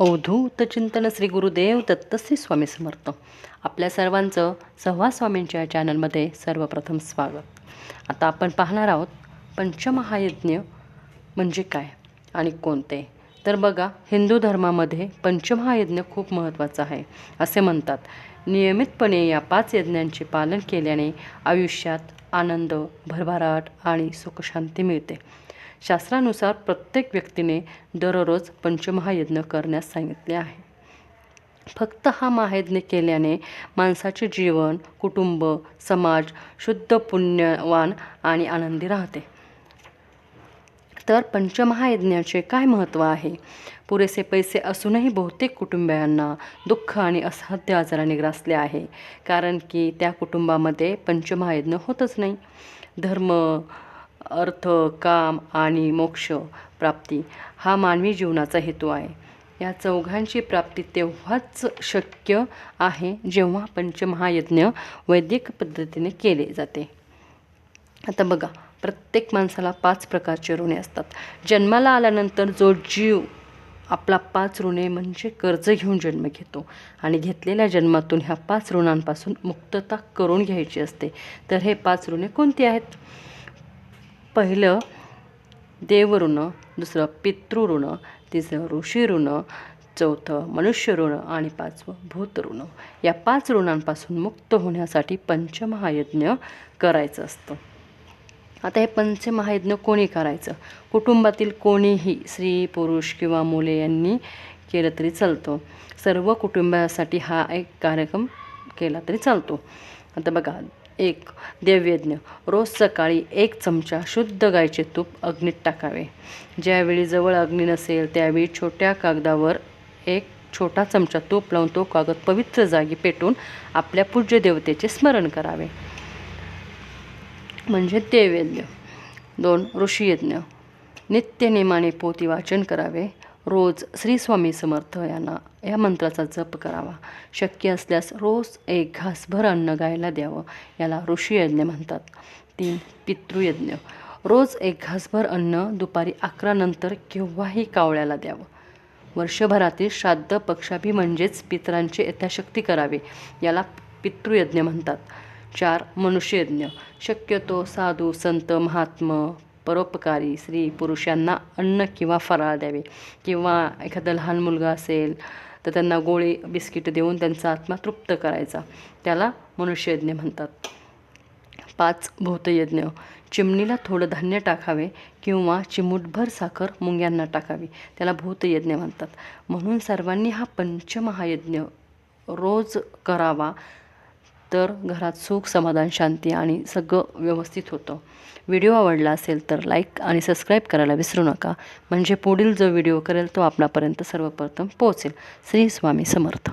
अवधूत चिंतन श्री गुरुदेव दत्त स्वामी समर्थ. आपल्या सर्वांचं सहवा स्वामींच्या चॅनलमध्ये सर्वप्रथम स्वागत. आता आपण पाहणार आहोत पंचमहायज्ञ म्हणजे काय आणि कोणते? तर बघा हिंदू धर्मामध्ये पंचमहायज्ञ खूप महत्त्वाचा आहे असे म्हणतात. नियमितपणे या पाच यज्ञांचे पालन केल्याने आयुष्यात आनंद भरभराट आणि सुखशांती मिळते. शास्त्रानुसार प्रत्येक व्यक्तीने दररोज पंचमहायज्ञ करण्यास सांगितले आहे. फक्त हा महायज्ञ केल्याने माणसाचे जीवन कुटुंब समाज शुद्ध पुण्यवान आणि आनंदी राहते. तर पंचमहायज्ञाचे काय महत्त्व आहे? पुरेसे पैसे असूनही बहुतेक कुटुंबियांना दुःख आणि असाध्य आजाराने ग्रासले आहे कारण की त्या कुटुंबामध्ये पंचमहायज्ञ होतच नाही. धर्म अर्थ काम आणि मोक्ष प्राप्ती हा मानवी जीवनाचा हेतू आहे. या चौघांची प्राप्ती तेव्हाच शक्य आहे जेव्हा पंचमहायज्ञ वैदिक पद्धतीने केले जाते. आता बघा प्रत्येक माणसाला पाच प्रकारचे ऋणे असतात. जन्माला आल्यानंतर जो जीव आपला पाच ऋणे म्हणजे कर्ज घेऊन जन्म घेतो आणि घेतलेल्या जन्मातून ह्या पाच ऋणांपासून मुक्तता करून घ्यायची असते. तर हे पाच ऋणे कोणती आहेत? पहिलं देवऋण दुसरं पितृऋण तिसरं ऋषी ऋण चौथं मनुष्य ऋण आणि पाचवं भूत ऋण या पाच ऋणांपासून मुक्त होण्यासाठी पंचमहायज्ञ करायचं असतं. आता हे पंचमहायज्ञ कोणी करायचं? कुटुंबातील कोणीही स्त्री पुरुष किंवा मुले यांनी केलं तरी चालतं. सर्व कुटुंबासाठी हा एक कार्यक्रम केला तरी चालतो. आता बघा एक देवयज्ञ. रोज सकाळी एक चमचा शुद्ध गायचे तूप अग्नीत टाकावे. ज्यावेळी जवळ अग्नी नसेल त्यावेळी छोट्या कागदावर एक छोटा चमचा तूप लावून तो कागद पवित्र जागी पेटून आपल्या पूज्य देवतेचे स्मरण करावे. म्हणजे देवयज्ञ. दोन ऋषीयज्ञ. नित्यनेमाने पोती वाचन करावे. रोज श्री स्वामी समर्थ यांना या मंत्राचा जप करावा. शक्य असल्यास रोज एक घासभर अन्न गायला द्यावं याला ऋषीयज्ञ म्हणतात. तीन पितृयज्ञ. रोज एक घासभर अन्न दुपारी अकरा नंतर केव्हाही कावळ्याला द्यावं. वर्षभरातील श्राद्ध पक्षाभी म्हणजेच पितरांची यथाशक्ती करावे याला पितृयज्ञ म्हणतात. चार मनुष्ययज्ञ. शक्यतो साधू संत महात्मा परोपकारी स्त्री पुरुषांना अन्न किंवा फराळ द्यावे. किंवा एखादा लहान मुलगा असेल तर त्यांना गोळी बिस्किट देऊन त्यांचा आत्मा तृप्त करायचा. त्याला मनुष्ययज्ञ म्हणतात. पाच भूतयज्ञ. चिमणीला थोडं धान्य टाकावे किंवा चिमूटभर साखर मुंग्यांना टाकावी. त्याला भूतयज्ञ म्हणतात. म्हणून सर्वांनी हा पंचमहायज्ञ रोज करावा. तर घरात सुख समाधान शांती आणि सगळं व्यवस्थित होतं. व्हिडिओ आवडला असेल तर लाईक आणि सबस्क्राईब करायला विसरू नका. म्हणजे पुढील जो व्हिडिओ करेल तो आपणापर्यंत सर्वप्रथम पोहोचेल. श्री स्वामी समर्थ.